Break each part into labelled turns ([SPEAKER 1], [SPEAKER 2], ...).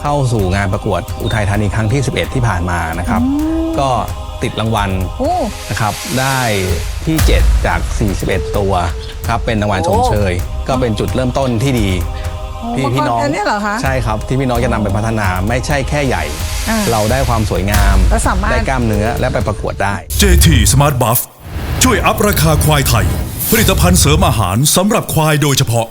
[SPEAKER 1] เข้าสู่งานประกวดอุทัยธานีครั้งที่ 11 ที่ผ่านมานะครับ ก็ติดรางวัล
[SPEAKER 2] โอ้
[SPEAKER 1] นะครับได้ที่ 7 จาก 41 ตัวครับเป็นรางวัลชมเชย ก็เป็นจุดเริ่มต้นที่ดี ที่พี่น้อง
[SPEAKER 2] มักรเพชรเนี่ยเหรอคะ
[SPEAKER 1] ใช่ครับที่พี่น้องจะนำไปพัฒนาไม่ใช่แค่ใหญ่
[SPEAKER 2] อ่า
[SPEAKER 1] เราได้ความสวยงาม
[SPEAKER 2] แล้วสามารถ
[SPEAKER 1] ได้กล้ามเนื้อและไปประกวดได้
[SPEAKER 3] JT Smart Buff ช่วยอัพราคาควายไทย ผลิตภัณฑ์เสริมอาหารสำหรับควายโดยเฉพาะ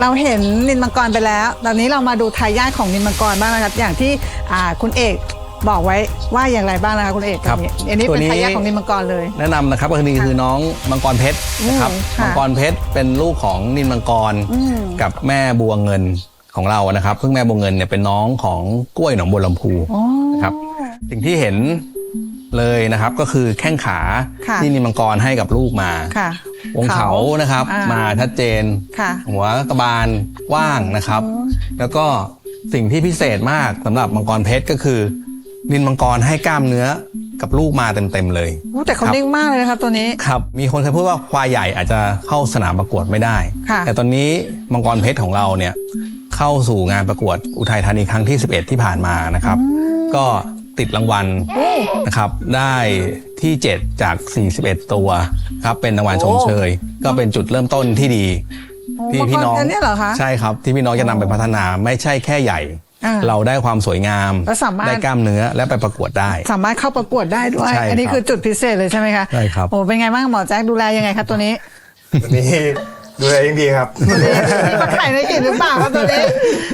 [SPEAKER 2] เราเห็นนินมังกรไปแล้ว ตอนนี้เรามาดูทายาทของนินมังกรบ้างนะครับ อย่างที่อ่าคุณเอกบอกไว้ว่าอย่างไรบ้างนะคะคุณเอก
[SPEAKER 1] ครับ
[SPEAKER 2] อันนี้อันนี้
[SPEAKER 1] ตัว
[SPEAKER 2] เป็น
[SPEAKER 1] นี้
[SPEAKER 2] ทายาทของนินมังกรเลย
[SPEAKER 1] แนะนำนะครับก็คือคือน้องมังกรเพชรนะครับ
[SPEAKER 2] อืมค่ะ
[SPEAKER 1] มังกรเพชรเป็นลูกของนินมังกร
[SPEAKER 2] อืม
[SPEAKER 1] กับแม่บัวเงินของเรานะครับซึ่งแม่บัวเงินเนี่ยเป็นน้องของกล้วยหนองบัวลำพู
[SPEAKER 2] อ๋อ
[SPEAKER 1] นะครับสิ่งที่เห็น เลยนะครับก็คือแข้งขา
[SPEAKER 2] ค่ะ
[SPEAKER 1] ที่นินมังกรให้กับลูกมา
[SPEAKER 2] ค่ะ
[SPEAKER 1] วงเขานะครับ
[SPEAKER 2] อ่าม
[SPEAKER 1] มาชัดเจน
[SPEAKER 2] ค่ะ
[SPEAKER 1] หัวกระบาลกว้างนะครับ แล้วก็สิ่งที่พิเศษมากสำหรับมังกรเพชรก็คือ นินมังกรให้กล้ามเนื้อกับลูกมาเต็มๆเลย
[SPEAKER 2] โอ้แต่เขา
[SPEAKER 1] ครับ
[SPEAKER 2] นิ่งมากเลยนะครับตัวนี้
[SPEAKER 1] ครับมีคนเคยพูดว่าควายใหญ่อาจจะเข้าสนามประกวดไม่ได้
[SPEAKER 2] ค่ะ
[SPEAKER 1] แต่ตอนนี้มังกรเพชรของเราเนี่ยเข้าสู่งานประกวดอุทัยธานีครั้งที่ 11 ที่ผ่านมานะครับ ก็ ติดรางวัล
[SPEAKER 2] โอ้
[SPEAKER 1] นะครับได้ที่ 7 จาก 41 ตัวครับเป็นรางวัลชมเชย ก็เป็นจุดเริ่มต้นที่ดีที่
[SPEAKER 2] มังกร
[SPEAKER 1] พี่น้อง
[SPEAKER 2] เพชรเนี่ยเหรอคะ
[SPEAKER 1] ใช่ครับที่พี่น้องจะนำไปพัฒนาไม่ใช่แค่ใหญ่
[SPEAKER 2] อ่า
[SPEAKER 1] เราได้ความสวยงาม
[SPEAKER 2] แล้วสามารถ
[SPEAKER 1] ได้กล้ามเนื้อและไปประกวดได้
[SPEAKER 2] สามารถเข้าประกวดได้ด้วย
[SPEAKER 1] ใช่
[SPEAKER 2] อันนี้
[SPEAKER 1] ครับ
[SPEAKER 2] คือจุดพิเศษเลยใช่ไหมคะ
[SPEAKER 1] ใช่ครับ
[SPEAKER 2] โอ้เป็นไงบ้างหมอแจ็คดูแลยังไงครับตัวนี้
[SPEAKER 4] วันนี้ ดูแลยังดีครับ
[SPEAKER 2] นี่มาไข่ในกลิ่นหรือเปล่าครับตัวนี้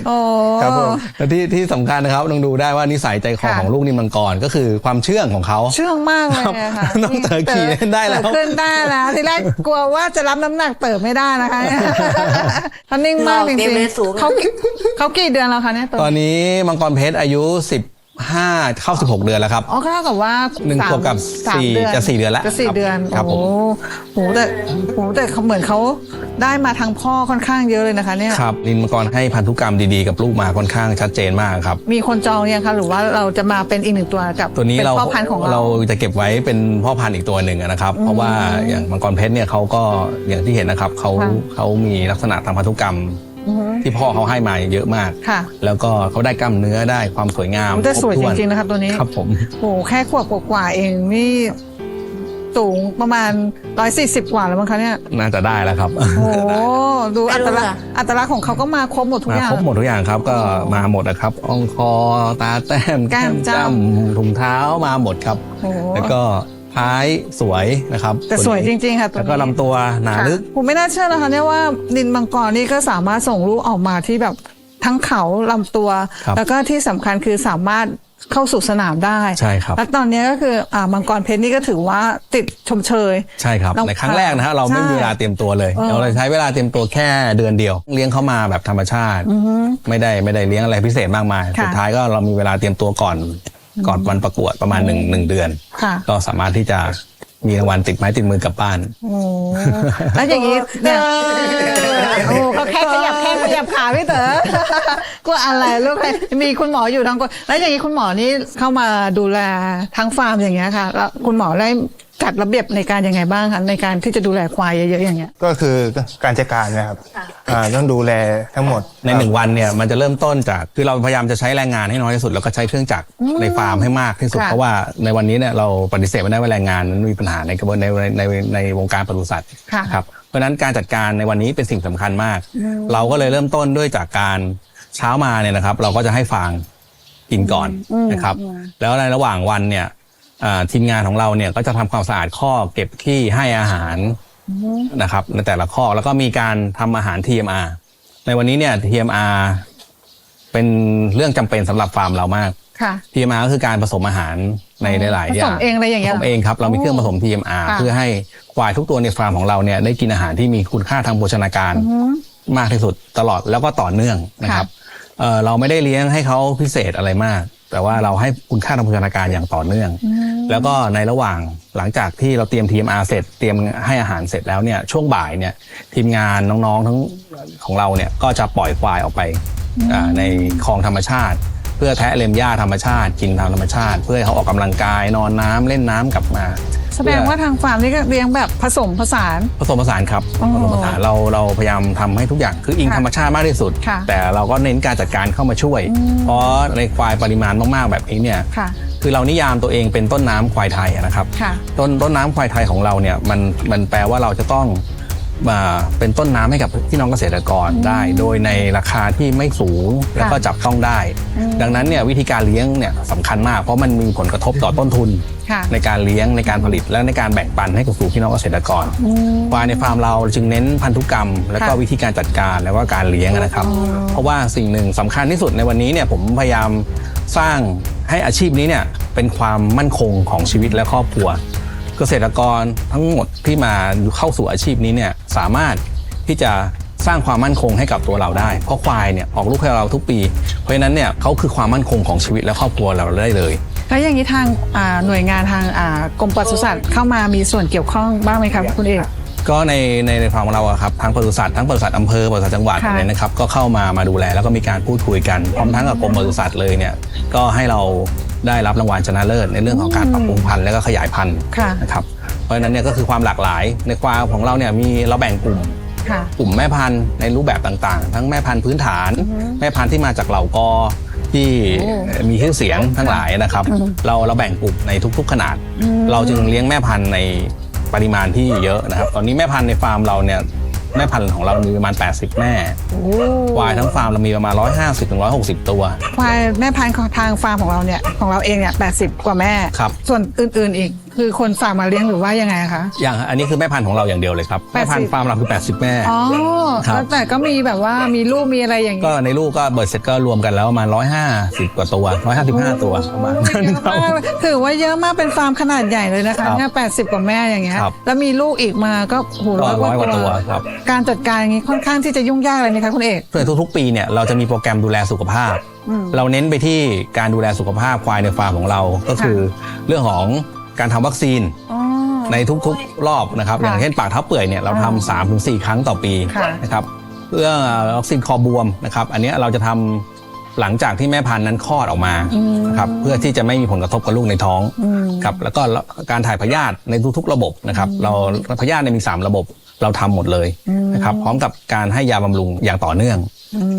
[SPEAKER 2] โอ้
[SPEAKER 4] ครับผม
[SPEAKER 1] และที่ที่สำคัญนะครับต้องดูได้ว่านิสัยใจคอ
[SPEAKER 2] ค่ะ
[SPEAKER 1] ของลูกนิมมังกรก็คือความเชื่องของเขา
[SPEAKER 2] เชื่องมากเลยอะค่ะ
[SPEAKER 1] น้องเต๋อขี่ได้แล้ว
[SPEAKER 2] เต๋อขึ้นได้แล้วทีแรกกลัวว่าจะรับน้ำหนักเติบไม่ได้นะคะเขานิ่งมากจริง
[SPEAKER 5] เตรียมเลยสูง
[SPEAKER 2] ๆเขาเขากี่เดือนแล้วคะเนี่ยตัว
[SPEAKER 1] ตอนนี้มังกรเพชรอายุ 15เข้า 16 เดือนแล้วครับ
[SPEAKER 2] อ๋อก็เท่ากับว่า
[SPEAKER 1] หนึ่ง
[SPEAKER 2] สาม
[SPEAKER 1] ขวบกับ
[SPEAKER 2] สาม
[SPEAKER 1] สี่
[SPEAKER 2] เดือน
[SPEAKER 1] จะสี่เดือนแล้ว
[SPEAKER 2] จะสี่
[SPEAKER 1] ครับ
[SPEAKER 2] เดือน
[SPEAKER 1] ครับผม
[SPEAKER 2] โอ้โหแต่โหแต่เขาเหมือนเขาได้มาทางพ่อค่อนข้างเยอะเลยนะคะ เนี่ย
[SPEAKER 1] ครับนินมังกรให้พันธุกรรมดีๆ กับลูกมาค่อนข้างชัดเจนมากครับ
[SPEAKER 2] มีคนจองยังคะหรือว่าเราจะมาเป็นอีกหนึ่งตัวกับ
[SPEAKER 1] ตัวนี้
[SPEAKER 2] เป็น
[SPEAKER 1] เรา
[SPEAKER 2] พ่อพันธุ์ของเรา
[SPEAKER 1] เรา จะเก็บไว้เป็นพ่อพันธุ์อีกตัวหนึ่งนะครับ เพราะว่าอย่างมังกรเพชรเนี่ยเขาก็อย่างที่เห็นนะครับเขา
[SPEAKER 2] ค่ะ
[SPEAKER 1] เขามีลักษณะทางพันธุกรรม
[SPEAKER 2] อือฮึ
[SPEAKER 1] ที่พ่อเขาให้มาเยอะมาก
[SPEAKER 2] ค่ะ
[SPEAKER 1] แล้วก็เขาได้กล้ามเนื้อได้ความสวยงาม
[SPEAKER 2] แต่สวย
[SPEAKER 1] คบถ้
[SPEAKER 2] จริงๆนะครับตัวนี้
[SPEAKER 1] ครับผม
[SPEAKER 2] โอ้โหแค่ขวบกว่าๆเองนี่สูงประมาณ 140 กว่าแล้วมั้งคะเนี่ย
[SPEAKER 1] น่าจะได้แล้วครับ
[SPEAKER 2] โอ้โหดู
[SPEAKER 5] ไม่
[SPEAKER 2] อั
[SPEAKER 5] รู้
[SPEAKER 2] ตลักษ
[SPEAKER 5] ค่ะ
[SPEAKER 2] ณ์อัตลักษณ์ของเขาก็มาครบหมดทุก
[SPEAKER 1] มา
[SPEAKER 2] อย่าง
[SPEAKER 1] ครบหมดทุกอย่างครับก็มาหมดนะครับอ่องคอตาแต้ม
[SPEAKER 2] แก้มจ้ำ
[SPEAKER 1] ถุงเท้ามาหมดครับ
[SPEAKER 2] โอ้โห
[SPEAKER 1] แล้วก็ ท้ายสวยนะครับ
[SPEAKER 2] แต่สวยจริง ๆ ค่ะตัว
[SPEAKER 1] แล้ว
[SPEAKER 2] นี้
[SPEAKER 1] ก็ลำตัวหนา
[SPEAKER 2] ค่ะ
[SPEAKER 1] ลึก
[SPEAKER 2] ผมไม่น่าเชื่อนะคะเนี่ยว่านินมังกรนี่ก็สามารถส่งลูกออกมาที่แบบทั้งเขาลำตัว
[SPEAKER 1] ครับ
[SPEAKER 2] แล้วก็ที่สำคัญคือสามารถเข้าสู่สนามได้
[SPEAKER 1] ใช่ครับ
[SPEAKER 2] และตอนนี้ก็คืออ่ามังกรเพชรนี่ก็ถือว่าติดชมเชย
[SPEAKER 1] ใช่ครับ
[SPEAKER 2] เรา
[SPEAKER 1] ในครั้งแรกนะฮะเราไม่มี
[SPEAKER 2] ใช่
[SPEAKER 1] เวลาเตรียมตัวเลย
[SPEAKER 2] เออ
[SPEAKER 1] เราเลยใช้เวลาเตรียมตัวแค่เดือนเดียว เลี้ยงเขามาแบบธรรมชาติไม่ได้ไม่ได้เลี้ยงอะไรพิเศษมากมาย
[SPEAKER 2] ค่ะ
[SPEAKER 1] สุดท้ายก็เรามีเวลาเตรียมตัวก่อน ก่อนวันประกวดประมาณหนึ่งหนึ่งเดือน
[SPEAKER 2] ค่ะ
[SPEAKER 1] ก็สามารถที่จะมีรางวัลติดไม้ติดมือกลับบ้าน
[SPEAKER 2] โอ้แล้วอย่างนี้เนี่ยโอ้เขาแค่ขยับแค่ขยับขาพี่เต๋อกลัวอะไรลูกมีคุณหมออยู่ทั้งคนแล้วอย่างนี้คุณหมอนี่เข้ามาดูแลทั้งฟาร์มอย่างเงี้ยค่ะ แล้วคุณหมอได้ จัดระเบียบในการยังไงบ้างคะในการที่จะดูแลควายเยอะๆอย่างเงี้ย
[SPEAKER 4] ก็คือการจัดการนะครับอ่าต้องดูแลทั้งหมด
[SPEAKER 1] ในหนึ่งวันเนี่ยมันจะเริ่มต้นจากคือเราพยายามจะใช้แรงงานให้น้อยที่สุดแล้วก็ใช้เครื่องจักรในฟาร์มให้มากที่สุด
[SPEAKER 2] ค่ะ
[SPEAKER 1] เพราะว่าในวันนี้เนี่ยเราปฏิเสธไม่ได้ว่าแรงงานนั้นมีปัญหาในกระบวนในในในในวงการปศุสัตว์
[SPEAKER 2] ค่ะ
[SPEAKER 1] ครับเพราะฉะนั้นการจัดการในวันนี้เป็นสิ่งสำคัญมาก เราก็เลยเริ่มต้นด้วยจากการเช้ามาเนี่ยนะครับ เราก็จะให้ฟางกินก่อนนะครับ แล้วในระหว่างวันเนี่ยอ่า ทีมงานของเราเนี่ยก็จะทำความสะอาดข้อกเก็บขี้ให้อาหารนะครับในแต่ละข้อกแล้วก็มีการทำอาหาร TMR ในวันนี้เนี่ย TMR เป็นเรื่องจำเป็นสำหรับฟาร์มเรามาก
[SPEAKER 2] ค่ะ
[SPEAKER 1] TMR ก็คือการผสมอาหารในหลายๆ
[SPEAKER 2] ผ
[SPEAKER 1] อ
[SPEAKER 2] ส
[SPEAKER 1] ย่าง
[SPEAKER 2] มเองอะไรอย่างเงี้ย
[SPEAKER 1] ผสมเองครับเรามีเครื่องผสม TMR
[SPEAKER 2] ค่ะ
[SPEAKER 1] เพื่อให้ควายทุกตัวในฟาร์มของเราเนี่ยได้กินอาหารที่มีคุณค่าทางโภชนาการมากที่สุดตลอดแล้วก็ต่อเนื่องนะครับเอ่อเราไม่ได้เลี้ยงให้เขาพิเศษอะไรมาก แต่ว่าเราให้คุณค่าทางโภชนาการอย่างต่อเนื่อง แล้วก็ในระหว่างหลังจากที่เราเตรียม TMR เสร็จ เตรียมให้อาหารเสร็จแล้วเนี่ยช่วงบ่ายเนี่ยทีมงานน้องๆทั้งของเราเนี่ยก็จะปล่อยควายออกไปอ่าในคลองธรรมชาติ เพื่อแทะเล็มหญ้าธรรมชาติ กินทางธรรมชาติ เพื่อให้เขาออกกำลังกายนอนน้ำเล่นน้ำกลับมา
[SPEAKER 2] แสดงว่าทางฟาร์มนี่ก็เลี้ยงแบบผสมผสาน
[SPEAKER 1] ผสมผสานครับ
[SPEAKER 2] อ๋อ
[SPEAKER 1] ผสมผสานเราเราพยายามทำให้ทุกอย่างคืออิง
[SPEAKER 2] ค่ะ
[SPEAKER 1] ธรรมชาติมากที่สุด
[SPEAKER 2] ค่ะ
[SPEAKER 1] แต่เราก็เน้นการจัดการเข้ามาช่วย เพราะในควายปริมาณมากๆแบบนี้เนี่ย
[SPEAKER 2] ค่ะ
[SPEAKER 1] คือเรานิยามตัวเองเป็นต้นน้ำควายไทยอะนะครับ
[SPEAKER 2] ค่ะ
[SPEAKER 1] ต้นต้นน้ำควายไทยของเราเนี่ยมันมันแปลว่าเราจะต้องมา เป็นต้นน้ำให้กับพี่น้องเกษตรกรได้ โดยในราคาที่ไม่สูงแล้วก็จับต้องได้ ดังนั้นเนี่ยวิธีการเลี้ยงเนี่ยสำคัญมาก เพราะมันมีผลกระทบต่อต้นทุน
[SPEAKER 2] ค่ะ
[SPEAKER 1] ในการเลี้ยงในการผลิตและในการแบ่งปันให้กับสู่พี่น้องเกษตรกรควายในฟาร์มเราจึงเน้นพันธุกรรม และก็
[SPEAKER 2] ค่ะ
[SPEAKER 1] วิธีการจัดการแล้วก็การเลี้ยงนะครับ เพราะว่าสิ่งหนึ่งสำคัญที่สุดในวันนี้เนี่ยผมพยายามสร้างให้อาชีพนี้เนี่ยเป็นความมั่นคงของชีวิตและครอบครัว เกษตรกรทั้งหมดที่มาเข้าสู่อาชีพนี้เนี่ยสามารถที่จะสร้างความมั่นคงให้กับตัวเราได้ เพราะควายเนี่ยออกลูกให้เราทุกปี เพราะฉะนั้นเนี่ยเขาคือความมั่นคงของชีวิตและครอบครัวเราได้เลย
[SPEAKER 2] แล้วอย่างนี้ทางอ่าหน่วยงานทางอ่ากรมปศุสัตว์เข้ามามีส่วนเกี่ยวข้องบ้างไหมครับคุณเอก
[SPEAKER 1] ก็ในในในฟาร์มของเราอะครับทั้งปศุสัตว์ทั้งปศุสัตว์อำเภอปศุสัตว์จังหวัด
[SPEAKER 2] ค่ะ
[SPEAKER 1] เนี่ยนะครับก็เข้ามามาดูแลแล้วก็มีการพูดคุยกันพร้อมทั้งกับกรมปศุสัตว์เลยเนี่ยก็ให้เรา ได้รับรางวัลชนะเลิศในเรื่องของการปรับปรุงพันธุ์และก็ขยายพันธุ์
[SPEAKER 2] ค่ะ
[SPEAKER 1] นะครับเพราะฉะนั้นเนี่ยก็คือความหลากหลายในควายของเราเนี่ยมีเราแบ่งกลุ่ม
[SPEAKER 2] ค่ะ
[SPEAKER 1] กลุ่มแม่พันธุ์ในรูปแบบต่างๆ ทั้งแม่พันธุ์พื้นฐาน แม่พันธุ์ที่มาจากเหล่ากอที่
[SPEAKER 2] โอ้
[SPEAKER 1] มีชื่อเสียงทั้งหลายนะครับ เราเราแบ่งกลุ่มในทุก ๆ ขนาด เราจึงเลี้ยงแม่พันธุ์ในปริมาณที่เยอะนะครับ ตอนนี้แม่พันธุ์ในฟาร์มเราเนี่ย แม่พันธุ์ของเรามีประมาณ 80 แม่
[SPEAKER 2] โอ้
[SPEAKER 1] ควายทั้งฟาร์มเรามีประมาณ 150ถึง160 ตัว
[SPEAKER 2] ควายแม่พันธุ์ของทางฟาร์มของเราเนี่ยของเราเองเนี่ย80 กว่าแม่
[SPEAKER 1] ครับ
[SPEAKER 2] ส่วนอื่นๆอีก คือคนฝากมาเลี้ยงหรือว่ายังไงคะ
[SPEAKER 1] อย่างอันนี้คือแม่พันธุ์ของเราอย่างเดียวเลยครับแม่พันธุ์ฟาร์มเราคือ 80 แม่
[SPEAKER 2] อ๋อ
[SPEAKER 1] ครับ
[SPEAKER 2] แล้วแต่ก็มีแบบว่ามีลูกมีอะไรอย่าง
[SPEAKER 1] ก็
[SPEAKER 2] นี้
[SPEAKER 1] ในลูกก็เบิดเสร็จก็รวมกันแล้วประมาณ150 กว่าตัว 155 ตัวประมาณนั้น
[SPEAKER 2] เยอะ
[SPEAKER 1] ครับ
[SPEAKER 2] มากเลยถือว่าเยอะมากเป็นฟาร์มขนาดใหญ่เลยนะคะ
[SPEAKER 1] ครับ
[SPEAKER 2] เนี่ยแปดสิบกว่าแม่อย่างเงี้ย
[SPEAKER 1] ครับ
[SPEAKER 2] แล้วมีลูกอีกมาก็โห
[SPEAKER 1] ก็
[SPEAKER 2] ร้อย
[SPEAKER 1] ร้อย
[SPEAKER 2] ก
[SPEAKER 1] ก
[SPEAKER 2] ว่า
[SPEAKER 1] ว่า
[SPEAKER 2] ตั
[SPEAKER 1] ตัววครับ
[SPEAKER 2] การจัดการอย่างนี้ค่อนข้างที่จะยุ่งยากเลยนะคะคุณเอก
[SPEAKER 1] โดยทุกๆ ปีเนี่ยเราจะมีโปรแกรมดูแลสุขภาพเราเน้นไปที่การดูแลสุขภาพควายในฟาร์มของเรา ก็คือเรื่องของ การทำวัคซีน
[SPEAKER 2] อ๋อ
[SPEAKER 1] ในทุกๆ รอบนะครับ
[SPEAKER 2] ค่ะ
[SPEAKER 1] อย่างเช่นปากเท้าเปื่อยเนี่ยเราทำสามถึงสี่ครั้งต่อปี
[SPEAKER 2] ค่ะ
[SPEAKER 1] นะครับเรื่องวัคซีนคอบวมนะครับอันเนี้ยเราจะทำหลังจากที่แม่พันธุ์นั้นคลอดออกมานะครับเพื่อที่จะไม่มีผลกระทบกับลูกในท้องครับแล้วก็การถ่ายพยาธิในทุกๆ ระบบนะครับเราพยาธิเนี่ยมีสามระบบเราทำหมดเลยนะครับพร้อมกับการให้ยาบำรุงอย่างต่อเนื่อง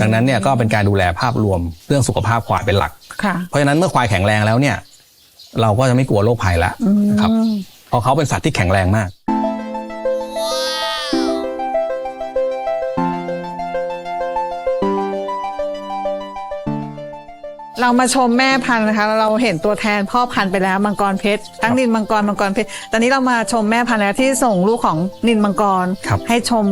[SPEAKER 1] ดังนั้นเนี่ยก็เป็นการดูแลภาพรวมเรื่องสุขภาพควายเป็นหลัก
[SPEAKER 2] ค่ะ
[SPEAKER 1] เพราะฉะนั้นเมื่อควายแข็งแรงแล้วเนี่ย เราก็จะไม่กลัวโรคภัยแล้วนะครับเพราะเขาเป็นสัตว์ที่แข็งแรงมาก
[SPEAKER 2] เรามาชมแม่พันธุ์นะคะ เราเห็นตัวแทนพ่อพันธุ์ไปแล้วมังกรเพชรทั้งนินมังกรมังกรเพชรตอนนี้เรามาชมแม่พันธุ์แล้วที่ส่งลูกของนินมังกร
[SPEAKER 1] ครับ
[SPEAKER 2] ให้ชม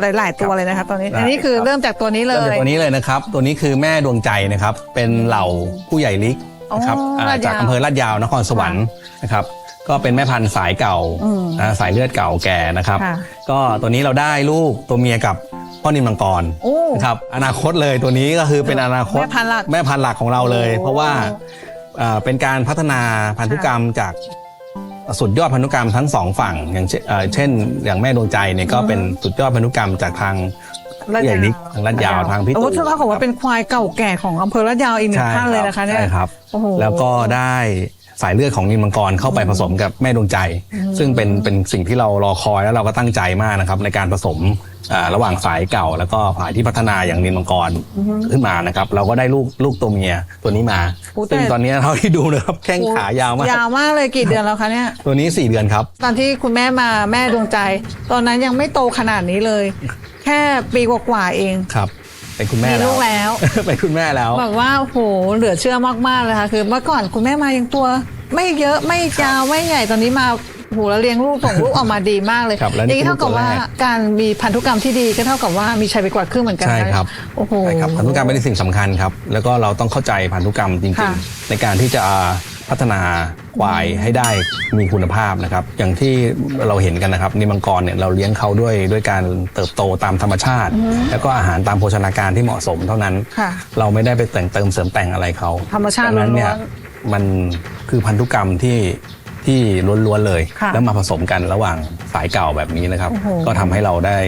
[SPEAKER 2] หลาย ๆ ตัวเลยนะคะตอนนี้
[SPEAKER 1] ได้
[SPEAKER 2] อันนี้คือ
[SPEAKER 1] ครับ
[SPEAKER 2] เริ่มจากตัวนี้เล
[SPEAKER 1] เริ่มจาก
[SPEAKER 2] ย
[SPEAKER 1] ตัวนี้เลยนะครับ ตัวนี้คือแม่ดวงใจนะครับ เป็นเหล่าผู้ใหญ่ลิก นะครับ
[SPEAKER 2] อ๋อ
[SPEAKER 1] อ่า
[SPEAKER 2] ลาดยาว
[SPEAKER 1] จากอำเภอลาดยาวนครสวรรค์นะครับ ก็เป็นแม่พันธุ์สายเก่า
[SPEAKER 2] อืม
[SPEAKER 1] นะสายเลือดเก่าแก่นะครับ
[SPEAKER 2] ค่ะ
[SPEAKER 1] ก็ตัวนี้เราได้ลูกตัวเมียกับพ่อนินมังกร
[SPEAKER 2] โอ้
[SPEAKER 1] นะครับอนาคตเลยตัวนี้ก็คือเป็นอนาคต
[SPEAKER 2] แม่พันธุ์หลัก
[SPEAKER 1] แม่พันธุ์หลักของเราเลย
[SPEAKER 2] โอ้
[SPEAKER 1] เพราะว่าเอ่อเป็นการพัฒนาพันธุกรรมจากสุดยอดพันธุกรรมทั้งสองฝั่งอย่างเช่นเอ่อเช่น อย่างแม่ดวงใจเนี่ยก็เป็นสุดยอดพันธุกรรมจากทาง
[SPEAKER 2] ลาด
[SPEAKER 1] ใหญ่
[SPEAKER 2] ยาว
[SPEAKER 1] นิกทางลาดยาวทางพี่
[SPEAKER 2] โอ้
[SPEAKER 1] ตู่
[SPEAKER 2] ถือว่าเขาว่าเป็นควายเก่าแก่ของอำเภอลาดยาวอีกหนึ่งท่านเลยนะคะเนี่ย
[SPEAKER 1] ใช่ครับ
[SPEAKER 2] โอ้โห
[SPEAKER 1] แล้วก็ได้ สายเลือดของนินมังกรเข้าไปผสมกับแม่ดวงใจ ซึ่งเป็นเป็นสิ่งที่เรารอคอยแล้วเราก็ตั้งใจมากนะครับ ในการผสมอ่าระหว่างสายเก่า แล้วก็สายที่พัฒนาอย่างนินมังกรขึ้นมานะครับ เราก็ได้ลูกลูกตัวเมียตัวนี้มา
[SPEAKER 2] โอ้แต่
[SPEAKER 1] ซึ่งตอนนี้เท่าที่ดูนะครับแข้งขายาวมาก
[SPEAKER 2] ยาวมากเลยกี่เดือนแล้วคะเนี่ย
[SPEAKER 1] ตัวนี้ 4 เดือนครับ
[SPEAKER 2] ตอนที่คุณแม่มาแม่ดวงใจ ตอนนั้นยังไม่โตขนาดนี้เลย แค่ปีกว่าๆเอง
[SPEAKER 1] ครับ เป็นคุณแม่
[SPEAKER 2] มี
[SPEAKER 1] แล้ว
[SPEAKER 2] ลูกแล้ว
[SPEAKER 1] เป็นคุณแม่แล้ว
[SPEAKER 2] แบบว่าโหเหลือเชื่อมากๆเลยค่ะ คือเมื่อก่อนคุณแม่มายังตัว ไม่เยอะไม่ยาวไม่ใหญ่ตอนนี้มาโหแล้วเลี้ยงลูกส่งลูกออกมาดีมากเลย
[SPEAKER 1] ครับและ
[SPEAKER 2] อ
[SPEAKER 1] นี่
[SPEAKER 2] ย่างนี้เท่ากับว่า
[SPEAKER 1] คือลูกตัวแรก
[SPEAKER 2] การมีพันธุกรรมที่ดีก็เท่ากับว่ามีชัยไปกว่าครึ่งเหมือนกัน
[SPEAKER 1] ใช่
[SPEAKER 2] นะครับโอ้โห
[SPEAKER 1] ใช่ครับพันธุกรรมเป็นสิ่งสำคัญครับ แล้วก็เราต้องเข้าใจพันธุกรรมจริง
[SPEAKER 2] ค่ะ
[SPEAKER 1] ๆ ในการที่จะ พัฒนาควายให้ได้มีคุณภาพนะครับ อย่างที่เราเห็นกันนะครับนิมังกรเนี่ยเราเลี้ยงเขาด้วยด้วยการเติบโตตามธรรมชาติ แล้วก็อาหารตามโภชนาการที่เหมาะสมเท่านั้น
[SPEAKER 2] ค่ะ
[SPEAKER 1] เราไม่ได้ไปแต่งเติมเสริมแต่งอะไรเขา
[SPEAKER 2] ธรรมชาติ
[SPEAKER 1] ดังนั้นเนี่ย
[SPEAKER 2] ล้วน
[SPEAKER 1] มันคือพันธุกรรมที่ที่ล้วนๆเลย
[SPEAKER 2] ค่ะ
[SPEAKER 1] แล้วมาผสมกันระหว่างสายเก่าแบบนี้นะครับ
[SPEAKER 2] โอ้โห
[SPEAKER 1] ก็ทำให้เราได้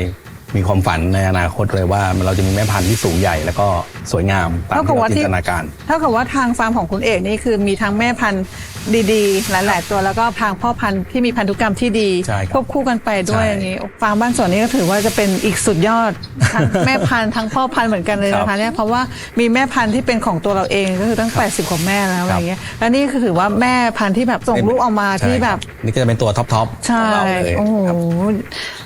[SPEAKER 1] มีความฝันในอนาคตเลยว่า เราจะมีแม่พันธุ์ที่สูงใหญ่แล้วก็สวยงามตาม
[SPEAKER 2] เท่ากับ
[SPEAKER 1] ที่
[SPEAKER 2] ว่า
[SPEAKER 1] เรา
[SPEAKER 2] ที่
[SPEAKER 1] จินตนาการ
[SPEAKER 2] เท่ากับว่าทางฟาร์มของคุณเอกนี่คือมีทั้งแม่พันธุ์ ดีๆ หลาย ๆ ตัวแล้วก็ทางพ่อพันธุ์ที่มีพันธุกรรมที่ดี
[SPEAKER 1] ใช่ครับ
[SPEAKER 2] ควบคู่กันไปด้วย
[SPEAKER 1] ใช่
[SPEAKER 2] อย่างนี้ฟาร์มบ้านสวนนี่ก็ถือว่าจะเป็นอีกสุดยอดทั้งแม่พันธุ์ทั้งพ่อพันธุ์เหมือนกันเลยนะ
[SPEAKER 1] ครั
[SPEAKER 2] คะ
[SPEAKER 1] บ
[SPEAKER 2] เนี่ยเพราะว่ามีแม่พันธุ์ที่เป็นของตัวเราเองก็คือตั้ง 80กว่าแม่แล้วอะไรเงี้ยแล้วนี่คือถือว่าแม่พันธุ์ที่แบบส่งลูกออกมา
[SPEAKER 1] ใช่
[SPEAKER 2] ที่
[SPEAKER 1] ค
[SPEAKER 2] แบ
[SPEAKER 1] รับบนี่ก็จะเป็นตัวท็อปทอป
[SPEAKER 2] ใช่
[SPEAKER 1] ของเราเลย
[SPEAKER 2] โอ้โห
[SPEAKER 1] ครับ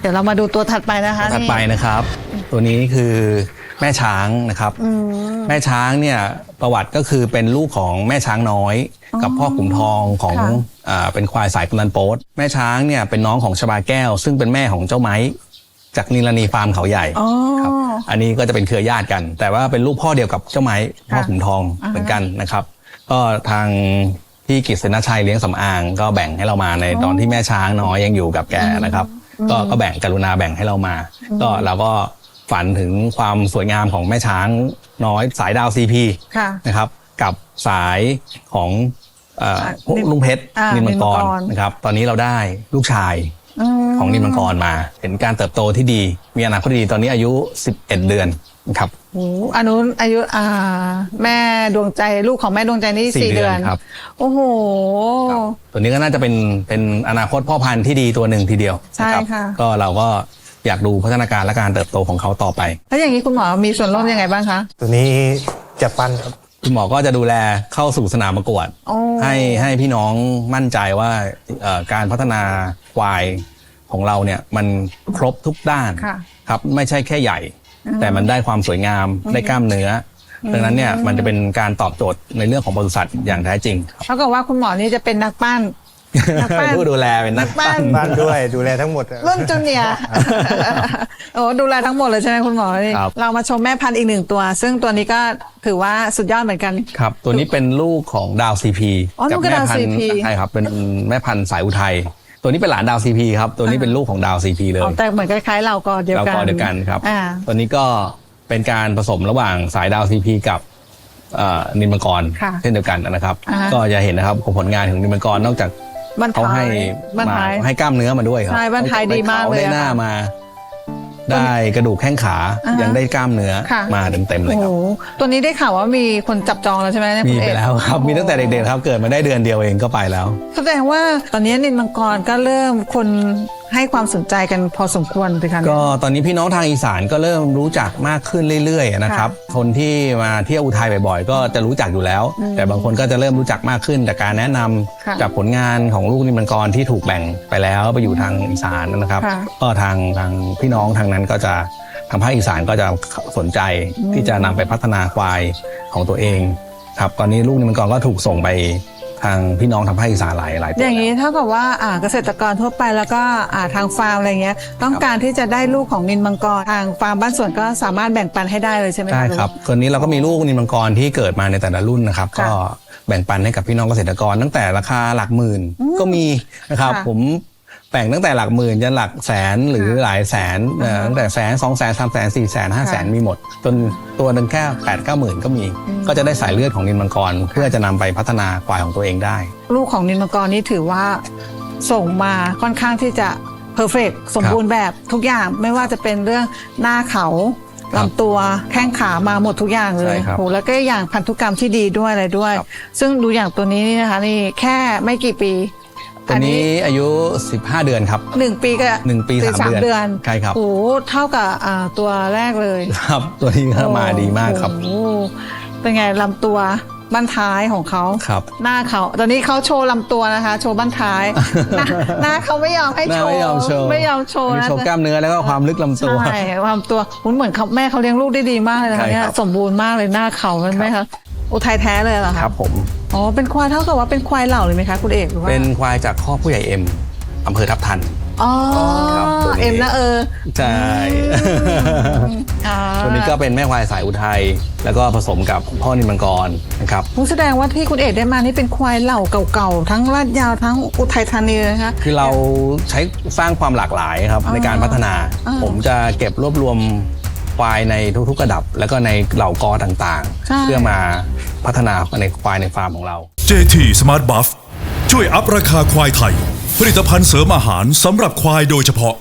[SPEAKER 2] เดี๋ยวเรามาดูตัวถัดไปนะคะ
[SPEAKER 1] ถัด
[SPEAKER 2] นี่
[SPEAKER 1] ไปนะครับ ตัวนี้คือ แม่ช้างนะครับ แม่ช้างเนี่ยประวัติก็คือเป็นลูกของแม่ช้างน้อย กับพ่อขุนทองของ
[SPEAKER 2] ค่ะ
[SPEAKER 1] อ่าเป็นควายสายกุลันโป๊ตแม่ช้างเนี่ยเป็นน้องของชบาแก้ว ซึ่งเป็นแม่ของเจ้าไม้จากนิลานีฟาร์มเขาใหญ่
[SPEAKER 2] อ๋อ
[SPEAKER 1] ครับอันนี้ก็จะเป็นเครือญาติกัน แต่ว่าเป็นลูกพ่อเดียวกับเจ้าไม้พ่อ
[SPEAKER 2] ค่ะ
[SPEAKER 1] ขุนทอง
[SPEAKER 2] อ่าฮะ
[SPEAKER 1] เหมือนกันนะครับ ก็ทางพี่กิษณชัยเลี้ยงสำอาง ก็แบ่งให้เรามาในตอนที่แม่ช้างน้อยยังอยู่กับแกนะครับ ก็ก็แบ่งกรุณาแบ่งให้เรามา ก็เราก็ ฝันถึงความสวยงามของแม่ช้างน้อยสายดาวซีพี
[SPEAKER 2] ค่ะ
[SPEAKER 1] นะครับ กับสายของเอ่อ
[SPEAKER 2] อะ
[SPEAKER 1] พวก
[SPEAKER 2] นิม
[SPEAKER 1] ลุงเพชร
[SPEAKER 2] อ่า
[SPEAKER 1] นินมังก
[SPEAKER 2] นิมมั
[SPEAKER 1] รง
[SPEAKER 2] กร
[SPEAKER 1] นะครับ ตอนนี้เราได้ลูกชาย
[SPEAKER 2] ม
[SPEAKER 1] ของนินมังกรมา เห็นการเติบโตที่ดี มีอนาคตที่ดีตอนนี้อายุ 11 เดือนนะครับ
[SPEAKER 2] โอ้อันนู้นอายุอ่าแม่ดวงใจลูกของแม่ดวงใจนี่
[SPEAKER 1] สี่
[SPEAKER 2] สี่
[SPEAKER 1] เดื
[SPEAKER 2] เดื
[SPEAKER 1] อ
[SPEAKER 2] อนน
[SPEAKER 1] ครับ
[SPEAKER 2] โอ้โห
[SPEAKER 1] ตัวนี้ก็น่าจะเป็นเป็นอนาคตพ่อพันธุ์ที่ดีตัวหนึ่งทีเดียว
[SPEAKER 2] ใช่
[SPEAKER 1] นรับ
[SPEAKER 2] ค่ะ
[SPEAKER 1] ก็เราก็ อยากดูพัฒนาการและการเติบโตของเขาต่อไป
[SPEAKER 2] แล้วอย่างนี้คุณหมอมีส่วนร่วมยังไงบ้างคะ
[SPEAKER 4] ตัวนี้จะปั้นครับ
[SPEAKER 1] คุณหมอก็จะดูแลเข้าสู่สนามประกวด
[SPEAKER 2] โอ้
[SPEAKER 1] ให้ให้พี่น้องมั่นใจว่าเอ่อการพัฒนาควายของเราเนี่ยมันครบทุกด้าน
[SPEAKER 2] ค่ะ
[SPEAKER 1] ครับไม่ใช่แค่ใหญ่ แต่มันได้ความสวยงามได้กล้ามเนื้ออดังนั้นเนี่ยมันจะเป็นการตอบโจทย์ในเรื่องของปศุสัตว์อย่างแท้จริงครับ
[SPEAKER 2] เท่ากับว่าคุณหมอนี่จะเป็นนักปั้น นักปั้น
[SPEAKER 1] ผู้ดูแลเป็นนัก
[SPEAKER 2] ปั้
[SPEAKER 1] ปั้
[SPEAKER 2] น
[SPEAKER 1] น
[SPEAKER 4] บ้านด้วยดูแลทั้งหมดอะ
[SPEAKER 2] รุ่นจูเนียร์โอ้ดูแลทั้งหมดเลยใช่ไหมคุณหมอนี่
[SPEAKER 1] ครับ
[SPEAKER 2] เรามาชมแม่พันธุ์อีกหนึ่งตัว ซึ่งตัวนี้ก็ถือว่าสุดยอดเหมือนกัน
[SPEAKER 1] ครับ ตัวนี้เป็นลูกของดาวซีพี
[SPEAKER 2] อ๋อลูกกับดาว
[SPEAKER 1] พัน
[SPEAKER 2] CP
[SPEAKER 1] ธุ์ใช่ครับ เป็นแม่พันธุ์สายอุทัย ตัวนี้เป็นหลานดาวซีพีครับ ตัวนี้เป็นลูกของดาวซีพีเลย
[SPEAKER 2] อ๋อแต่เหมือนคล้ายๆ เราก็เดียว
[SPEAKER 1] เรา
[SPEAKER 2] กัน
[SPEAKER 1] ก็เดียวกันครับ
[SPEAKER 2] อ่า
[SPEAKER 1] ตัวนี้ก็เป็นการผสมระหว่างสายดาวซีพีกับเอ่อนินมังกร
[SPEAKER 2] ค่ะ
[SPEAKER 1] เช่นเดียวกันนะครับ
[SPEAKER 2] อ่าฮะ
[SPEAKER 1] ก็จะเห็นนะครับผลงานของนินมังกรนอกจาก
[SPEAKER 2] บ้าน
[SPEAKER 1] เขา
[SPEAKER 2] ท้า
[SPEAKER 1] ให้
[SPEAKER 2] ยบ้าน
[SPEAKER 1] มา
[SPEAKER 2] ท้าย
[SPEAKER 1] ให้กล้ามเนื้อมาด้วยครับ
[SPEAKER 2] ใช่บ้านท้ายดีมากเลย
[SPEAKER 1] ได้
[SPEAKER 2] อะ
[SPEAKER 1] หน้า
[SPEAKER 2] ค่ะ
[SPEAKER 1] มา ได้กระดูกแข้งขา
[SPEAKER 2] อ่าฮะ
[SPEAKER 1] ยังได้กล้ามเนื้อ
[SPEAKER 2] ค่ะ
[SPEAKER 1] มาเต็มๆเลย
[SPEAKER 2] โอ้
[SPEAKER 1] ค
[SPEAKER 2] โห
[SPEAKER 1] รับ
[SPEAKER 2] ตัวนี้ได้ข่าวว่ามีคนจับจองแล้วใช่ไหมเนี่ย
[SPEAKER 1] มี
[SPEAKER 2] คุณ
[SPEAKER 1] ไป
[SPEAKER 2] เอก
[SPEAKER 1] แล้วครับ มีตั้งแต่เด็กๆครับ เกิดมาได้เดือนเดียวเองก็ไปแล้ว
[SPEAKER 2] แสดงว่าตอนนี้นินมังกรก็เริ่มคนให้ความสนใจกันพอสมควรสิคะเนี่ย
[SPEAKER 1] ก็ตอนนี้พี่น้องทางอีสานก็เริ่มรู้จักมากขึ้นเรื่อยๆนะครับคนที่มาเที่ยวอุทัยบ่อยๆ ก็จะรู้จักอยู่แล้ว แต่บางคนก็จะเริ่มรู้จักมากขึ้นจากการแนะนำ
[SPEAKER 2] ค่ะ
[SPEAKER 1] จากผลงานของลูกนิมมังกรที่ถูกแบ่งไปแล้วไปอยู่ทางอีสานนะครับ
[SPEAKER 2] ค่ะ
[SPEAKER 1] ก็ทางทางพี่น้องทางนั้นก็จะทางภาคอีสานก็จะสนใจที่จะนำไปพัฒนาควายของตัวเองครับตอนนี้ลูกนิมมังกรก็ถูกส่งไป ทางพี่น้องทางภาคอีสานหลายหลายตัว
[SPEAKER 2] อย่าง
[SPEAKER 1] นี้
[SPEAKER 2] นี้เท่ากับว่าอ่าเกษตรกรทั่วไปแล้วก็อ่าทางฟาร์มอะไรเงี้ย ต้องการที่จะได้ลูกของนินมังกรทางฟาร์มบ้านสวนก็สามารถแบ่งปันให้ได้เลยใช่ไหมะ
[SPEAKER 1] ใช่ครับตอนนี้เราก็มีลูกนิมมังกรที่เกิดมาในแต่ละรุ่นนะครับ
[SPEAKER 2] ค่ะ
[SPEAKER 1] ก็แบ่งปันให้กับพี่น้องเกษตรกร ตั้งแต่ราคาหลักหมื่นก็มีนะครับ
[SPEAKER 2] ค่ะ
[SPEAKER 1] ผม แบ่งตั้งแต่หลักหมื่นจนหลักแสนหรือหลายแสนเอ่อตั้งแต่แสนสองแสนสามแสนสี่แสนห้าแสน
[SPEAKER 2] ค่ะ
[SPEAKER 1] มีหมด จนตัวหนึ่งแค่แปดเก้าหมื่นก็มี ก็จะได้สายเลือดของนินมังกร เพื่อจะนำไปพัฒนาควายของตัวเองได้
[SPEAKER 2] ลูกของนินมังกรนี่ถือว่าส่งมาค่อนข้างที่จะเพอร์เฟกสมบูรณ์แบบทุกอย่างไม่ว่าจะเป็นเรื่องหน้าเขา
[SPEAKER 1] ครับ
[SPEAKER 2] ลำตัวแข้งขามาหมดทุกอย่างเลย
[SPEAKER 1] ใช่ครับ
[SPEAKER 2] โหแล้วก็อย่างพันธุกรรมที่ดีด้วยอะไรด้วย
[SPEAKER 1] ครับ
[SPEAKER 2] ซึ่งดูอย่างตัวนี้นี่นะคะนี่แค่ไม่กี่ปี
[SPEAKER 1] ตัวนี้อายุ 15 เดือนครับ
[SPEAKER 2] หนึ่งปีก็
[SPEAKER 1] หนึ่งปีสามเดือน
[SPEAKER 2] เดือน
[SPEAKER 1] ใช่ครับ
[SPEAKER 2] โอ้โหเท่ากับอ่าตัวแรกเลย
[SPEAKER 1] ครับ ตัวนี้ก็มาดีมากครับ
[SPEAKER 2] โอ้โหเป็นไงลำตัวบ้านท้ายของเขา
[SPEAKER 1] ครับ
[SPEAKER 2] หน้าเขาตอนนี้เขาโชว์ลำตัวนะคะ โชว์บ้านท้ายหน้าหน้าเขาไม่ยอมให้
[SPEAKER 1] หน้า
[SPEAKER 2] โชว์
[SPEAKER 1] ไม่ยอมโชว์
[SPEAKER 2] ไม่ยอมโชว์
[SPEAKER 1] มี
[SPEAKER 2] นะ
[SPEAKER 1] โชว์กล้ามเนื้อแล้วก็ความลึกลำตัว
[SPEAKER 2] ใช่ ความตัวคุณเหมือนเขาแม่เขาเลี้ยงลูกได้ดีมากเลยนะคะ
[SPEAKER 1] ใช่
[SPEAKER 2] เนี่ย
[SPEAKER 1] ครับ
[SPEAKER 2] สมบูรณ์มากเลยหน้าเขาเห็นไหมคะ อุทัยแท้เลยเหรอคะ
[SPEAKER 1] ครับผม
[SPEAKER 2] อ๋อเป็นควายเท่ากับว่าเป็นควายเหล่าเลยไหมคะคุณเอกหรือว่า
[SPEAKER 1] เป็นควายจากข้อกผู้ใหญ่เอ็มอำเภอทับทัน
[SPEAKER 2] อ๋อ
[SPEAKER 1] ครับตัวนี้
[SPEAKER 2] เอ็มนะเออ
[SPEAKER 1] ใช่
[SPEAKER 2] อ่า
[SPEAKER 1] ตัวนี้ก็เป็นแม่ควายสายอุทัยแล้วก็ผสมกับพ่อนิมมังกรนะครับ
[SPEAKER 2] ผมแสดงว่าที่คุณเอกได้มานี่เป็นควายเหล่าเก่าๆทั้งลาดยาวทั้งอุทัยธานีเลยนะคะ
[SPEAKER 1] คือเราใช้สร้างความหลากหลายครับ
[SPEAKER 2] อ่า
[SPEAKER 1] ในการพัฒนา
[SPEAKER 2] อ่า
[SPEAKER 1] ผมจะเก็บรวบรวม ควายในทุกๆระดับ แล้วก็ในเหล่ากอต่าง
[SPEAKER 2] ใช่
[SPEAKER 1] ๆ เพื่อมาพัฒนาในควายในฟาร์มของเรา
[SPEAKER 3] JT Smart Buff ช่วยอัพราคาควายไทย ผลิตภัณฑ์เสริมอาหารสำหรับควายโดยเฉพาะ